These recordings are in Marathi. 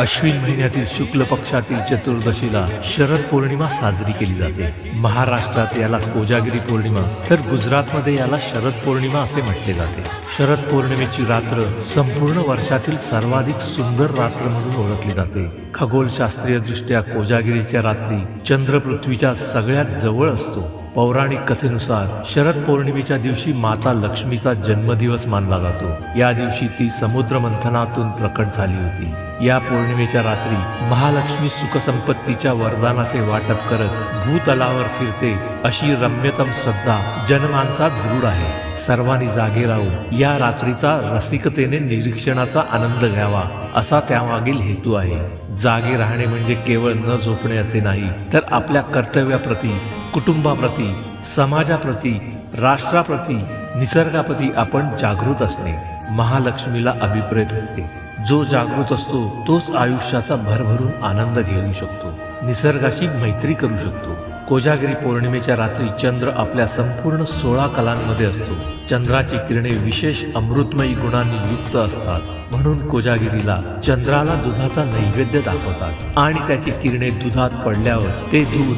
अश्विन महिन्यातील शुक्ल पक्षातील चतुर्दशीला शरद पौर्णिमा साजरी केली जाते. महाराष्ट्रात याला कोजागिरी पौर्णिमा तर गुजरातमध्ये याला शरद पौर्णिमा असे म्हटले जाते. शरद पौर्णिमेची रात्र संपूर्ण वर्षातील सर्वाधिक सुंदर रात्र म्हणून ओळखली जाते. खगोलशास्त्रीय दृष्ट्या कोजागिरीच्या रात्री चंद्र पृथ्वीच्या सगळ्यात जवळ असतो. पौराणिक कथेनुसार शरद पौर्णिमेच्या दिवशी माता लक्ष्मीचा जन्मदिवस मानला जातो. या दिवशी ती समुद्र मंथनातून प्रकट झाली होती. या पौर्णिमेच्या रात्री महालक्ष्मी सुखसंपत्तीच्या वरदानाचे वाटप करत भूतलावर फिरते अशी रम्यतम श्रद्धा जनमानसात दृढ आहे. सर्वांनी जागे राहून या रात्रीचा रसिकतेने निरीक्षणाचा आनंद घ्यावा असा त्यामागील हेतू आहे. जागे राहणे म्हणजे केवळ न झोपणे असे नाही तर आपल्या कर्तव्याप्रती कुटुंबाप्रती समाजाप्रती राष्ट्राप्रती निसर्गाप्रती आपण जागृत असणे. महालक्ष्मीला अभिप्रेत असते. जो जागृत असतो तोच आयुष्याचा भरभरून आनंद घेऊ शकतो. निसर्गाशी मैत्री करू शकतो. कोजागिरी पौर्णिमेच्या रात्री चंद्र आपल्या संपूर्ण सोळा कलांमध्ये असतो. चंद्राची किरणे विशेष अमृतमयी गुणांनी युक्त असतात. म्हणून कोजागिरीला चंद्राला दुधाचा नैवेद्य दाखवतात. आणि त्याची किरणे दुधात पडल्यावर ते दूध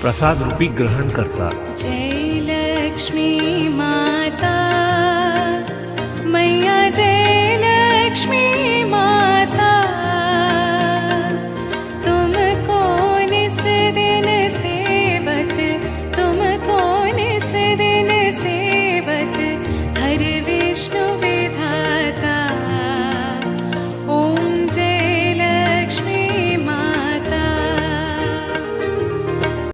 प्रसाद रूपी ग्रहण करतात. जय लक्ष्मी मा